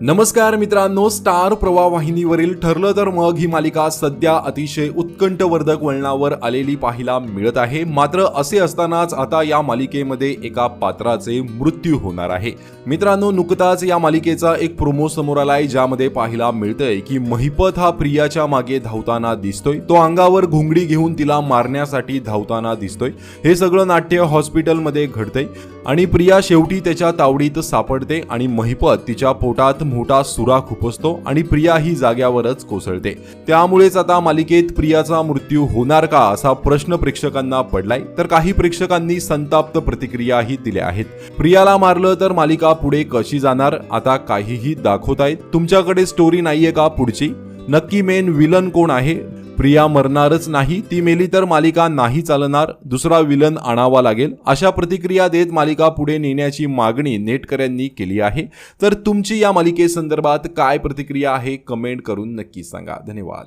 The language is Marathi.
नमस्कार मित्रांनो स्टार प्रवाह वाहिनीवरील ठरलं तर मग ही मालिका सध्या अतिशय उत्कंठवर्धक वळणावर आलेली पाहायला मिळत आहे. मात्र असे असतानाच आता या मालिकेमध्ये एका पात्राचे मृत्यू होणार आहे. मित्रांनो नुकताच या मालिकेचा एक प्रोमो समोर आलाय ज्यामध्ये पाहायला मिळतंय की महिपत हा प्रियाच्या मागे धावताना दिसतोय. तो अंगावर घुंगडी घेऊन तिला मारण्यासाठी धावताना दिसतोय. हे सगळं नाट्य हॉस्पिटलमध्ये घडतंय आणि प्रिया शेवटी त्याच्या तावडीत सापडते आणि महिपत तिच्या पोटात मोठा सुरा खुपसतो आणि प्रिया ही जाग्यावरच कोसळते. त्यामुळेच आता मालिकेत प्रियाचा मृत्यू होणार का असा प्रश्न प्रेक्षकांना पडलाय. तर काही प्रेक्षकांनी संताप्त प्रतिक्रियाही दिल्या आहेत. प्रियाला मारलं तर मालिका पुढे कशी जाणार? आता काहीही दाखवतायत. तुमच्याकडे स्टोरी नाहीये का पुढची? नक्की मेन विलन कोण आहे? प्रिया मरणारच नाही ती मेली तर मालिका नाही चालणार दुसरा विलन आणावा लागेल अशा प्रतिक्रिया देत मालिका पुढे नेण्याची मागणी नेटकऱ्यांनी केली आहे. तर तुमची या मालिकेसंदर्भात काय प्रतिक्रिया आहे कमेंट करून नक्की सांगा. धन्यवाद.